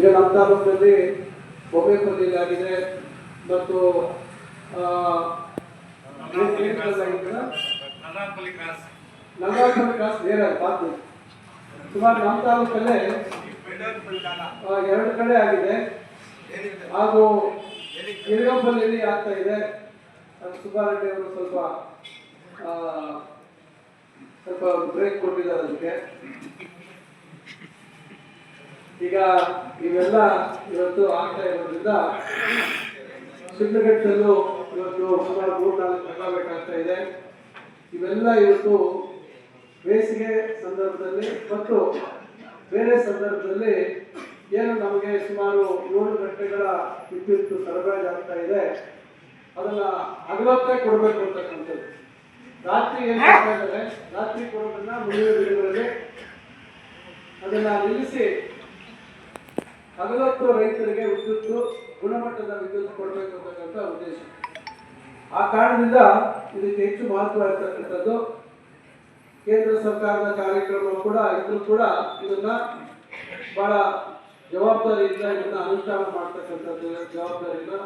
ಈಗ ನಮ್ಮ ತಾಲೂಕಿನಲ್ಲಿ ಬೊಮ್ಮೆಪಲ್ಲಿಯಲ್ಲಿ ಆಗಿದೆ ಮತ್ತು? ನಲ್ಲಾಪಲ್ಲಿ ಕ್ರಾಸ್. ಬೇರೆ ಬಾತು ಸುಮಾರು ನಮ್ಮ ತಾಲೂಕಲ್ಲೇ ಎರಡು ಕಡೆ ಆಗಿದೆ. ಹಾಗೂ ಇಳಗಂಬಲ್ಲಿ ಆಗ್ತಾ ಇದೆ. ಸುಬ್ಬಾರೆಡ್ಡಿ ಅವರು ಸ್ವಲ್ಪ ಸ್ವಲ್ಪ ಬ್ರೇಕ್ ಕೊಟ್ಟಿದ್ದಾರೆ ಅದಕ್ಕೆ. ಈಗ ಇವೆಲ್ಲ ಇವತ್ತು ಆಗ್ತಾ ಇರೋದ್ರಿಂದ ಶಿಡ್ಲಘಟ್ಟದಲ್ಲೂ ಇವತ್ತು ಸುಮಾರು ಮೂರು ನಾಲ್ಕು ತಗೊಳ್ಬೇಕಾಗ್ತಾ ಇದೆ. ಇವೆಲ್ಲ ಇವತ್ತು ಬೇಸಿಗೆ ಸಂದರ್ಭದಲ್ಲಿ ಮತ್ತು ಬೇರೆ ಸಂದರ್ಭದಲ್ಲಿ ಏನು ನಮಗೆ ಸುಮಾರು ಏಳು ಗಂಟೆಗಳ ವಿದ್ಯುತ್ ಸರಬರಾಜು ಆಗ್ತಾ ಇದೆ. ಅದನ್ನ ಹಗಲೊತ್ತೇ ಕೊಡಬೇಕು ಅಂತಕ್ಕಂಥದ್ದು. ರಾತ್ರಿ ಏನು ಮಾಡ್ತಾ ಇದ್ದಾರೆ? ರಾತ್ರಿ ಕೊಡೋದನ್ನ ಮುಂದಿನ ದಿನಗಳಲ್ಲಿ ಅದನ್ನ ನಿಲ್ಲಿಸಿ ಹಗಲೊತ್ತು ರೈತರಿಗೆ ವಿದ್ಯುತ್ ಗುಣಮಟ್ಟದ ವಿದ್ಯುತ್ ಕೊಡಬೇಕು ಅಂತಕ್ಕಂಥ ಉದ್ದೇಶ. ಆ ಕಾರಣದಿಂದ ಇದಕ್ಕೆ ಹೆಚ್ಚು ಮಹತ್ವ ಇರ್ತಕ್ಕಂಥದ್ದು ಕೇಂದ್ರ ಸರ್ಕಾರದ ಕಾರ್ಯಕ್ರಮ ಕೂಡ, ಇದ್ರೂ ಕೂಡ ಇದನ್ನ ಬಹಳ ಜವಾಬ್ದಾರಿಯಿಂದ ಇದನ್ನ ಅನುಷ್ಠಾನ ಮಾಡ್ತಕ್ಕಂಥದ್ದು ಜವಾಬ್ದಾರಿಯನ್ನ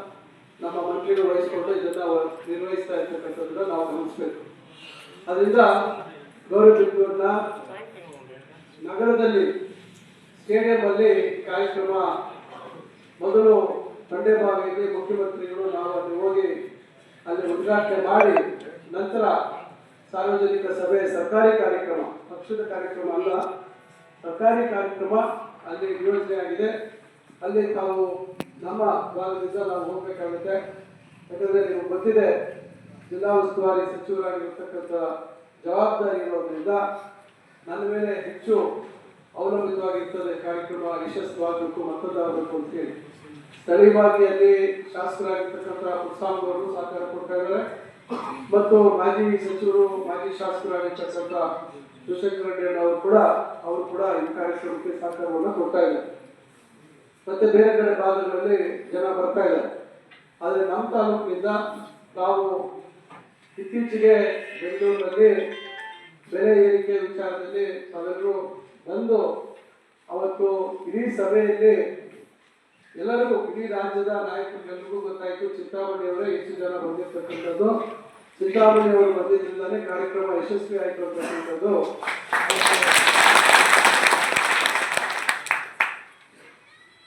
ನಮ್ಮ ಮಂತ್ರಿಗಳು ವಹಿಸಿಕೊಂಡು ಇದನ್ನ ನಿರ್ವಹಿಸ್ತಾ ಇರ್ತಕ್ಕಂಥದ್ದನ್ನ ನಾವು ಗಮನಿಸಬೇಕು. ಅದರಿಂದ ಗೌರವ ನಗರದಲ್ಲಿ ಸ್ಟೇಡಿಯಂ ಅಲ್ಲಿ ಕಾರ್ಯಕ್ರಮ ಮೊದಲು ಬಂಡೆಬಾವಿಯಲ್ಲಿ ಮುಖ್ಯಮಂತ್ರಿಗಳು ನಾವು ಅಲ್ಲಿ ಹೋಗಿ ಅಲ್ಲಿ ಉದ್ಘಾಟನೆ ಮಾಡಿ ನಂತರ ಸಾರ್ವಜನಿಕ ಸಭೆ, ಸರ್ಕಾರಿ ಕಾರ್ಯಕ್ರಮ, ಪಕ್ಷದ ಕಾರ್ಯಕ್ರಮ ಅಲ್ಲ, ಸರ್ಕಾರಿ ಕಾರ್ಯಕ್ರಮ ಅಲ್ಲಿ ನಿಯೋಜನೆ ಆಗಿದೆ. ಅಲ್ಲಿ ತಾವು ನಮ್ಮ ಭಾಗದಿಂದ ನಾವು ಹೋಗಬೇಕಾಗುತ್ತೆ. ಯಾಕಂದರೆ ನೀವು ಗೊತ್ತಿದೆ ಜಿಲ್ಲಾ ಉಸ್ತುವಾರಿ ಸಚಿವರಾಗಿರ್ತಕ್ಕಂಥ ಜವಾಬ್ದಾರಿ ಇರೋದ್ರಿಂದ ನನ್ನ ಮೇಲೆ ಹೆಚ್ಚು ಅವಲಂಬಿತವಾಗಿರ್ತದೆ, ಕಾರ್ಯಕ್ರಮ ಯಶಸ್ವಾಗಬೇಕು ಅಂತ ಹೇಳಿ. ಸ್ಥಳೀಯವಾಗಿ ಅಲ್ಲಿ ಶಾಸಕರಾಗಿರ್ತಕ್ಕಂಥ ಅವರು ಸಹಕಾರ ಕೊಡ್ತಾ ಇದ್ದಾರೆ. ಮತ್ತು ಮಾಜಿ ಸಚಿವರು, ಮಾಜಿ ಶಾಸಕರಾಗಿರ್ತಕ್ಕಂಥ ಶಿವಶಂಕರ ರೆಡ್ಡಿ ಅವರು ಕೂಡ ಅವರು ಕೂಡ ಈ ಕಾರ್ಯಕ್ರಮಕ್ಕೆ ಸಹಕಾರವನ್ನು ಕೊಡ್ತಾ ಇದ್ದಾರೆ. ಮತ್ತೆ ಬೇರೆ ಕಡೆ ಭಾಗಗಳಲ್ಲಿ ಜನ ಬರ್ತಾ ಇದ್ದಾರೆ. ಆದರೆ ನಮ್ಮ ತಾಲೂಕಿನಿಂದ ನಾವು ಇತ್ತೀಚೆಗೆ ಬೆಂಗಳೂರಿನಲ್ಲಿ ಬೆಲೆ ಏರಿಕೆ ವಿಚಾರದಲ್ಲಿ ತಾವೆಲ್ಲರೂ ಬಂದು ಅವತ್ತು ಇಡೀ ಸಭೆಯಲ್ಲಿ ಎಲ್ಲರಿಗೂ, ಇಡೀ ರಾಜ್ಯದ ನಾಯಕರಿಗೆಲ್ಲರಿಗೂ ಗೊತ್ತಾಯಿತು ಚಿಂತಾಮಣಿ ಅವರೇ ಹೆಚ್ಚು ಜನ ಬಂದಿರ್ತಕ್ಕಂಥದ್ದು. ಚಿಂತಾಮಣಿ ಅವರು ಬಂದಿದ್ದರಿಂದಾನೇ ಕಾರ್ಯಕ್ರಮ ಯಶಸ್ವಿ ಆಯಿತು ಅಂತಕ್ಕಂಥದ್ದು.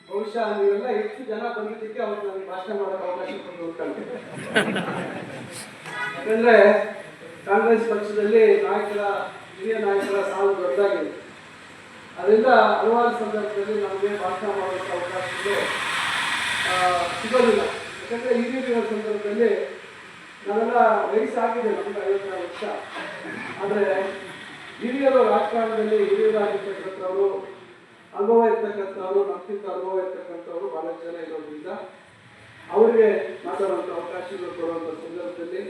ಬಹುಶಃ ನೀವೆಲ್ಲ ಹೆಚ್ಚು ಜನ ಬಂದಿದ್ದಕ್ಕೆ ಅವತ್ತು ನನಗೆ ಭಾಷಣ ಮಾಡೋಕೆ ಅವಕಾಶ ಕೊಟ್ಟು ಯಾಕಂದ್ರೆ ಕಾಂಗ್ರೆಸ್ ಪಕ್ಷದಲ್ಲಿ ನಾಯಕರ, ಹಿರಿಯ ನಾಯಕರ ಸಾಲು ದೊಡ್ಡದಾಗಿದೆ. ಅದರಿಂದ ಹಲವಾರು ಸಂದರ್ಭದಲ್ಲಿ ನಮಗೆ ಭಾಷಣ ಮಾಡುವಂಥ ಅವಕಾಶಗಳು ಸಿಗೋದಿಲ್ಲ. ಯಾಕಂದರೆ ಈಗಿರೋ ಸಂದರ್ಭದಲ್ಲಿ ನಾವೆಲ್ಲ ವಯಸ್ಸಾಗಿದೆ ನಮ್ಗೆ ಐವತ್ತಾರು ವರ್ಷ. ಆದರೆ ಹಿರಿಯರು ರಾಜಕಾರಣದಲ್ಲಿ ಹಿರಿಯರಾಗಿರ್ತಕ್ಕಂಥವ್ರು ಅನುಭವ ಇರ್ತಕ್ಕಂಥವ್ರು ನಮಗಿಂತ ಅನುಭವ ಇರ್ತಕ್ಕಂಥವ್ರು ಬಹಳಷ್ಟು ಜನ ಇರೋದ್ರಿಂದ ಅವರಿಗೆ ಮಾತಾಡುವಂಥ ಅವಕಾಶಗಳು ಕೊಡುವಂಥ ಸಂದರ್ಭದಲ್ಲಿ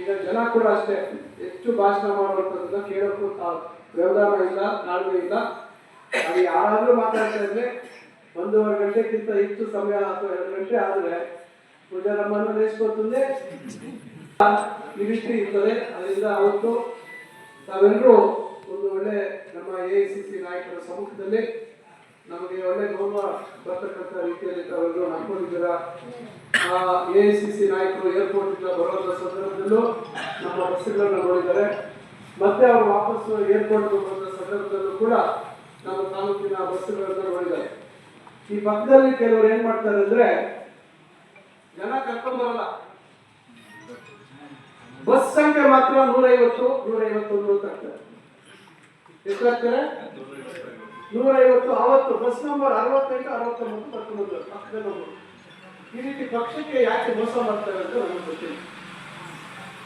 ಈಗ ಜನ ಕೂಡ ಅಷ್ಟೇ ಹೆಚ್ಚು ಭಾಷಣ ಮಾಡುವಂಥದ್ದನ್ನ ಕೇಳೋಕ್ಕೂ ವ್ಯವಧಾನ ಇಲ್ಲ ತಾಳ್ಮೆ ಇಲ್ಲ. ಅದು ಯಾರಾದರೂ ಮಾತಾಡ್ತಾ ಇದ್ರೆ ಒಂದೂವರೆ ಗಂಟೆಗಿಂತ ಹೆಚ್ಚು ಸಮಯ ಅಥವಾ ಎರಡು ಗಂಟೆ ಆದರೆ ನಮ್ಮನ್ನು ನೆನೆಸ್ಕೊತಂದೆ ರೀತಿ ಇರ್ತದೆ. ಅದರಿಂದ ಅವತ್ತು ತಾವೆಲ್ಲರೂ ಒಂದು ಒಳ್ಳೆ ನಮ್ಮ ಎ ಐ ಸಿ ಸಿ ನಾಯಕರ ಸಮ್ಮುಖದಲ್ಲಿ ನಮಗೆ ಒಳ್ಳೆ ಗೌರವ ಬರ್ತಕ್ಕಂಥ ರೀತಿಯಲ್ಲಿ ತಾವೆಲ್ಲರೂ ಆ ಎ ಐ ಸಿ ಸಿ ನಾಯಕರು ಏರ್ಪೋರ್ಟ್ ಇಂದ ಬರುವಂತ ಸಂದರ್ಭದಲ್ಲೂ ನಮ್ಮ ಬಸ್ಸುಗಳನ್ನ ನೋಡಿದ್ದಾರೆ. ಮತ್ತೆ ಅವರು ವಾಪಸ್ ಏರ್ಪೋರ್ಟ್ ಬರುವಂತ ಸಂದರ್ಭದಲ್ಲೂ ಕೂಡ ನಮ್ಮ ತಾಲೂಕಿನ ಬಸ್ಸುಗಳನ್ನು ನೋಡಿದ್ದಾರೆ ಈ ಪಕ್ಕದಲ್ಲಿ ಕೆಲವರು ಏನ್ ಮಾಡ್ತಾರೆ ಅಂದ್ರೆ, ಜನ ಕರ್ಕೊಂಡ್ ಬರಲ್ಲ. ಬಸ್ ಸಂಖ್ಯೆ ಮಾತ್ರ ನೂರೈವತ್ತು ನೂರೈವತ್ತೊಂದು ಅಂತ ಆಗ್ತಾರೆ ಎಷ್ಟಾಗ್ತಾರೆ ನೂರೈವತ್ತು, ಅವತ್ತು. ಬಸ್ ನಂಬರ್ ಅರವತ್ತೆಂಟು ಅರವತ್ತೊಂಬತ್ತು ಕರ್ಕೊಂಡು ಪಕ್ಕದಲ್ಲಿ ನಂಬರ್ ಈ ರೀತಿ ಪಕ್ಷಕ್ಕೆ ಯಾಕೆ ಮೋಸ ಮಾಡ್ತಾರೆ ಅಂತ ನನಗೆ ಗೊತ್ತಿಲ್ಲ.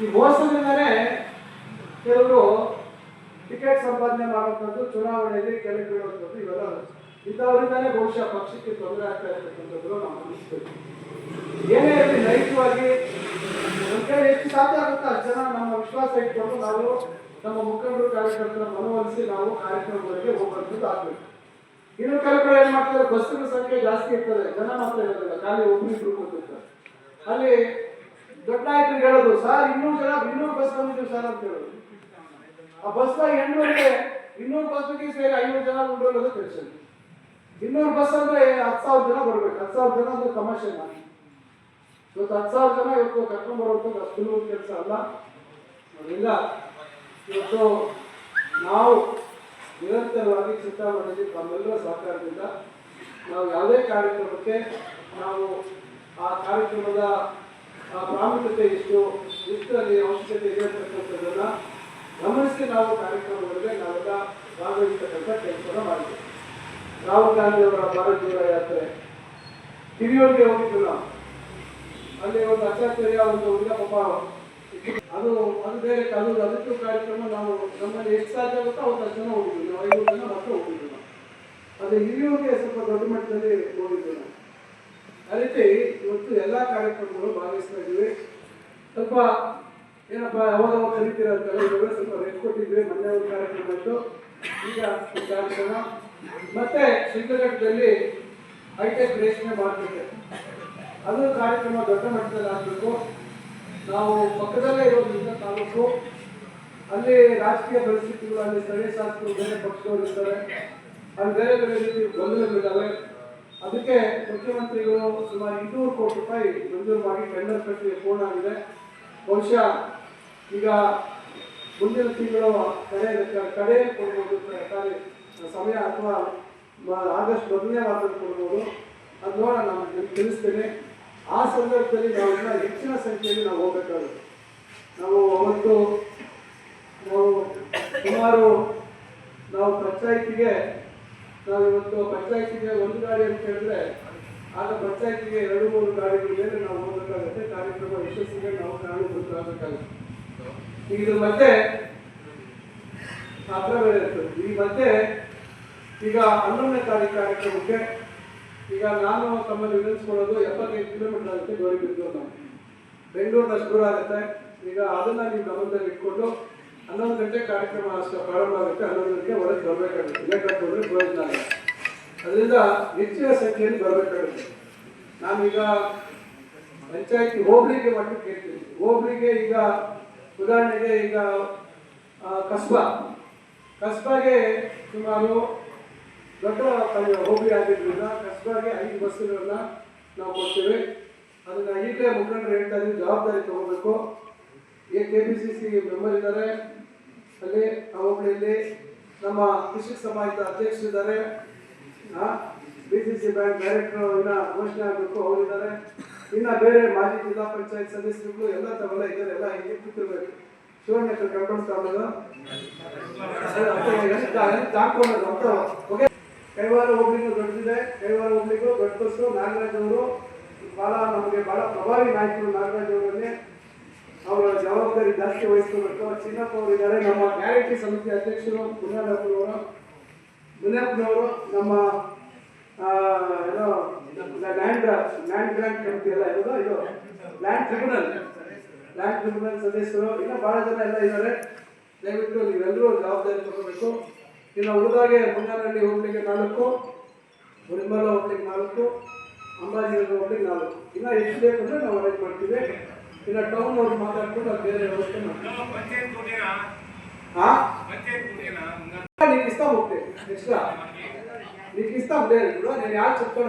ಈ ಮೋಸದಿಂದನೇ ಕೆಲವರು ಟಿಕೆಟ್ ಸಂಪಾದನೆ ಮಾಡುವಂಥದ್ದು, ಚುನಾವಣೆಯಲ್ಲಿ ಕೆಳಗೆ ಬೀಳುವಂಥದ್ದು ಇವೆಲ್ಲ ಇಂಥವರಿಂದಾನೇ ಬಹುಶಃ ಪಕ್ಷಕ್ಕೆ ತೊಂದರೆ ಆಗ್ತಾ ಇರ್ತಕ್ಕಂಥದ್ದು ನಾವು ಗಮನಿಸ್ಬೇಕು ಏನೇ ಇರಲಿ ನೈಜವಾಗಿ ಹೆಚ್ಚು ಎಷ್ಟು ಸಾಧ್ಯ ಆಗುತ್ತೋ ಜನ ನಮ್ಮ ವಿಶ್ವಾಸ ಇಟ್ಕೊಂಡು ನಾವು ನಮ್ಮ ಮುಖಂಡರು ಕಾರ್ಯಕರ್ತರ ಮನವೊಲಿಸಿ ನಾವು ಕಾರ್ಯಕ್ರಮಗಳಿಗೆ ಹೋಗುವಂಥದ್ದು ಆಗಬೇಕು. ಇನ್ನು ಕೆಲವು ಕಡೆ ಏನ್ ಮಾಡ್ತಾರೆ ಬಸ್ಸಿನ ಸಂಖ್ಯೆ ಜಾಸ್ತಿ ಇರ್ತದೆ. ಜನ ಮಾತ್ರ ಇರೋದಿಲ್ಲ. ಖಾಲಿ ಒಬ್ರಿಬ್ರು ಕೂತಿರ್ತಾರೆ. ಅಲ್ಲಿ ದೊಡ್ಡ ನಾಯಕರು ಹೇಳೋದು, ಸರ್ ಇನ್ನೂರು ಜನ, ಇನ್ನೂರು ಬಸ್ ಬಂದಿದ್ದೀವಿ ಸರ್ ಅಂತ ಹೇಳೋದು. ಆ ಬಸ್ನ ಎಂಟುವರೆಗೆ ಇನ್ನೂರು ಬಸ್ಸಿಗೆ ಸೇರಿ ಐನೂರು ಜನ ಉಂಡೋಗೋದು ತಿಳಿಸಿದ್ರು ಇನ್ನೂರು ಬಸ್ ಅಂದ್ರೆ ಹತ್ತು ಸಾವಿರ ಜನ ಬರ್ಬೇಕು. ಹತ್ತು ಸಾವಿರ ಜನ ಅಂದ್ರೆ ತಮಾಷೆನ ಇವತ್ತು ಹತ್ತು ಸಾವಿರ ಜನ ಇವತ್ತು ಕರ್ಕೊಂಡು ಬರುವಂಥದ್ದು ಅಷ್ಟು ಕೆಲಸ ಅಲ್ಲ. ಅದರಿಂದ ಇವತ್ತು ನಾವು ನಿರಂತರವಾಗಿ ಚಿಂತಾಮಣಿ ತಮ್ಮೆಲ್ಲರ ಸಹಕಾರದಿಂದ ನಾವು ಯಾವುದೇ ಕಾರ್ಯಕ್ರಮಕ್ಕೆ ನಾವು ಆ ಕಾರ್ಯಕ್ರಮದ ಪ್ರಾಮುಖ್ಯತೆ ಎಷ್ಟು, ಎಷ್ಟರಲ್ಲಿ ಅವಶ್ಯಕತೆ ಇದೆ ಅಂತಕ್ಕಂಥದ್ದನ್ನ ಗಮನಿಸಿ ನಾವು ಕಾರ್ಯಕ್ರಮಗಳಿಗೆ ನಾವೆಲ್ಲ ಭಾಗವಹಿಸತಕ್ಕಂಥ ಕೆಲಸವನ್ನು ಮಾಡಿದ್ದೇವೆ. ರಾಹುಲ್ ಗಾಂಧಿ ಅವರ ಭಾರತ ಜೋಡೋ ಯಾತ್ರೆ. ಹಿರಿಯೂರಿಗೆ ಹೋಗಿದ್ದು ನಾವು ಅಲ್ಲಿ ಒಂದು ಅತ್ಯಾಚಾರ್ಯ ಒಂದು ಪಾಪ ಅದು ಅದು ಬೇರೆ ಅದು ಅದಕ್ಕೂ ಕಾರ್ಯಕ್ರಮ ನಾವು ನಮ್ಮಲ್ಲಿ ಎಷ್ಟು ಸಾಧ್ಯ ಆಗುತ್ತೋ ಅವತ್ತು ಜನ ಹೋಗಿದ್ವಿ ನಾವು ಐದು ಜನ ಮಾತ್ರ ಹೋಗಿದ್ವಿ ನಾವು ಅದು ಹಿರಿಯೂರಿಗೆ ಸ್ವಲ್ಪ ದೊಡ್ಡ ಮಟ್ಟದಲ್ಲಿ ಹೋಗಿದ್ವಿ ನಾವು ಆ ರೀತಿ ಇವತ್ತು ಎಲ್ಲ ಕಾರ್ಯಕ್ರಮಗಳು ಭಾಗವಹಿಸ್ತಾ ಇದ್ದೀವಿ. ಸ್ವಲ್ಪ ಏನಪ್ಪ ಅವಾಗ ಅವಾಗ ಕಲಿತೀರ ಅಂತೆಲ್ಲ ಸ್ವಲ್ಪ ರೆಸ್ಟ್ ಕೊಟ್ಟಿದ್ವಿ, ಮೊನ್ನೆ ಕಾರ್ಯಕ್ರಮ ಇತ್ತು. ಈಗ ಕಾರ್ಯಕ್ರಮ. ಮತ್ತೆ ಸಿದ್ಧಘಟ್ಟದಲ್ಲಿ ಹೈಟೆಕ್ ರೇಷ್ಮೆ ಮಾರ್ಕೆಟ್ ಅದು ಕಾರ್ಯಕ್ರಮ ದೊಡ್ಡ ಮಟ್ಟದಲ್ಲಿ ಆಗಬೇಕು. ನಾವು ಪಕ್ಕದಲ್ಲೇ ಇರೋದ್ರಿಂದ ತಾಲೂಕು, ಅಲ್ಲಿ ರಾಜಕೀಯ ಪರಿಸ್ಥಿತಿಗಳು, ಅಲ್ಲಿ ಸ್ಥಳೀಯ ಶಾಸಕರು ಬೇರೆ ಪಕ್ಷದವರು ಇರ್ತಾರೆ. ಅಲ್ಲಿ ಬೇರೆ ಬೇರೆ ರೀತಿ ಗೊಂದಲಗಳಿದ್ದಾವೆ ಅದಕ್ಕೆ ಮುಖ್ಯಮಂತ್ರಿಗಳು ಸುಮಾರು ಇನ್ನೂರು ಕೋಟಿ ರೂಪಾಯಿ ಮಂಜೂರು ಮಾಡಿ ಟೆಂಡರ್ ಪ್ರಕ್ರಿಯೆ ಪೂರ್ಣ ಆಗಿದೆ. ಬಹುಶಃ ಈಗ ಮುಂದಿನ ತಿಂಗಳು ಕಡೆ ಕಡೆ ಕೊಡ್ಬೋದು ಕಾರ್ಯ ಸಮಯ ಅಥವಾ ಆಗಸ್ಟ್ ಮೊದಲನೇ ವಾರದಲ್ಲಿ ಕೊಡ್ಬೋದು. ಅದು ನೋಡೋಣ, ನಾನು ತಿಳಿಸ್ತೇನೆ. ಆ ಸಂದರ್ಭದಲ್ಲಿ ನಾವೆಲ್ಲ ಹೆಚ್ಚಿನ ಸಂಖ್ಯೆಯಲ್ಲಿ ನಾವು ಹೋಗಬೇಕಾಗುತ್ತೆ. ನಾವು ಅವತ್ತು ನಾವು ಸುಮಾರು ನಾವು ಪಂಚಾಯಿತಿಗೆ ನಾವು ಇವತ್ತು ಪಂಚಾಯಿತಿಗೆ ಒಂದು ಗಾಡಿ ಅಂತ ಹೇಳಿದ್ರೆ ಆಗ ಪಂಚಾಯತಿಗೆ ಎರಡು, ಮೂರು ಗಾಡಿಗಳ ನಾವು ಹೋಗಬೇಕಾಗುತ್ತೆ. ಕಾರ್ಯಕ್ರಮ ಯಶಸ್ಸಿಗೆ ನಾವು ಕಾರಣಭೂತರಾಗಬೇಕಾಗುತ್ತೆ ಈಗ ಮತ್ತೆ ಹತ್ರ ಇರ್ತದೆ. ಈ ಮಧ್ಯೆ ಈಗ ಹನ್ನೊಂದನೇ ತಾರೀಕು ಕಾರ್ಯಕ್ರಮಕ್ಕೆ ಈಗ ನಾನು ತಮ್ಮಲ್ಲಿ ವಿನಿಸ್ಕೊಳ್ಳೋದು ಎಪ್ಪತ್ತೈದು ಕಿಲೋಮೀಟರ್ ಆಗುತ್ತೆ ನಾವು ಬೆಂಗಳೂರಿನಷ್ಟು ದೂರ ಆಗುತ್ತೆ. ಈಗ ಅದನ್ನ ನೀವು ಗಮನದಲ್ಲಿ ಇಟ್ಕೊಂಡು ಹನ್ನೊಂದು ಗಂಟೆ ಕಾರ್ಯಕ್ರಮ ಪ್ರಾರಂಭ ಆಗುತ್ತೆ. ಹನ್ನೊಂದು ಗಂಟೆ ಹೊರಗೆ ಬರಬೇಕಾಗುತ್ತೆ. ಲೇಟ್ ಹೋದ್ರೆ ಪ್ರಯೋಜನ ಇಲ್ಲ. ಅದರಿಂದ ಹೆಚ್ಚಿನ ಸಂಖ್ಯೆಯಲ್ಲಿ ಬರಬೇಕಾಗುತ್ತೆ. ನಾನೀಗ ಪಂಚಾಯತಿ ಹೋಬಳಿಗೆ ಮಟ್ಟಕ್ಕೆ ಕೇಳ್ತೀನಿ. ಹೋಬಳಿಗೆ ಈಗ ಉದಾಹರಣೆಗೆ ಈಗ ಕಸ್ಬಾ. ಕಸ್ಬಾಗೆ ಸುಮಾರು ದೊಡ್ಡ ಹೋಬಳಿ ಆಗಿದ್ದರಿಂದ ಕಸ್ಬಾಗೆ ಐದು ಬಸ್ಸುಗಳನ್ನು ನಾವು ಕೊಡ್ತೇವೆ. ಅದನ್ನು ಈಗಲೇ ಮುಖಂಡರು ಹೇಳ್ತಾ ಇದ್ದೀವಿ ಜವಾಬ್ದಾರಿ ತಗೋಬೇಕು. A K P C C member ಇದ್ದಾರೆ ಅಲ್ಲಿ ಆ ಹೋಬಳಿಯಲ್ಲಿ ನಮ್ಮ ಕೃಷಿ ಸಮಾಜದ ಅಧ್ಯಕ್ಷರಿದ್ದಾರೆ. B C C bank director ಇನ್ನ ಘೋಷಣೆ ಆಗಬೇಕು ಅವರಿದ್ದಾರೆ ಇನ್ನ ಬೇರೆ ಮಾಜಿ ಜಿಲ್ಲಾ ಪಂಚಾಯತ್ ಸದಸ್ಯರುಗಳು ಎಲ್ಲ ತಗೊಳ್ಳ ಇದ್ದಾರೆ, ಎಲ್ಲ ಹಿಂಗೆ ಕೂತಿರ್ಬೇಕು. ಶಿವಣ್ಣ ಕರ್ಕೊಂಡು ಕೈವಾರ ಹೋಗ್ಲಿಗೂ ದೊಡ್ಡದಿದೆ. ಕೈವಾರ ಹೋಗ್ಲಿಗೂ ದೊಡ್ಡ ನಾಗರಾಜ್ ಅವರು. ಬಹಳ ನಮಗೆ ಬಹಳ ಪ್ರಭಾವಿ ನಾಯಕರು ನಾಗರಾಜ್ ಅವರಲ್ಲಿ. ಅವರ ಜವಾಬ್ದಾರಿ ಜಾಸ್ತಿ ವಹಿಸ್ಕೋಬೇಕು. ಚಿನ್ನಪ್ಪ ಅವರಿದ್ದಾರೆ ನಮ್ಮ ಗ್ಯಾರಂಟಿ ಸಮಿತಿ ಅಧ್ಯಕ್ಷರು ಮುನಿಯಪ್ಪನವರು ಮುನಿಯಪ್ಪನವರು ನಮ್ಮ ಏನೋ ಲ್ಯಾಂಡ್ ಲ್ಯಾಂಡ್ ಗ್ರಾಂಟ್ ಕಮಿಟಿ ಎಲ್ಲ ಇರೋದು, ಇದು ಲ್ಯಾಂಡ್ ಟ್ರಿಬ್ಯುನಲ್ ಲ್ಯಾಂಡ್ ಟ್ರಿಬ್ಯುನಲ್ ಸದಸ್ಯರು, ಇನ್ನೂ ಬಹಳ ಜನ ಎಲ್ಲ ಇದ್ದಾರೆ ದಯವಿಟ್ಟು ನೀವೆಲ್ಲರೂ ಜವಾಬ್ದಾರಿ ತಗೋಬೇಕು. ಇನ್ನು ಉಳಿದಾಗೆ ಮುಂಗಾರಲ್ಲಿ ಹೋಗ್ಲಿಕ್ಕೆ ನಾಲ್ಕು ಮುರಿಮಲ ಹೋಗ್ಲಿಕ್ಕೆ ನಾಲ್ಕು, ಅಂಬಾಜಿನಗರ ಹೋಗ್ಲಿಕ್ಕೆ ನಾಲ್ಕು. ಇನ್ನು ಎಷ್ಟು ಬೇಕು ನಾವು ಅರೇಂಜ್ ಮಾಡ್ತೀವಿ. ಇನ್ನು ಟೌನ್ ಅವ್ರು ಮಾತಾಡ್ಕೊಂಡು ಬೇರೆ ವ್ಯವಸ್ಥೆ ಮಾಡ್ತೀವಿ. నీకు ఇస్తాం ఒకటి ఎక్స్ట్రా నీకు ఇస్తాం లేదు. ఇప్పుడు నేను యాడ్ చెప్తాను.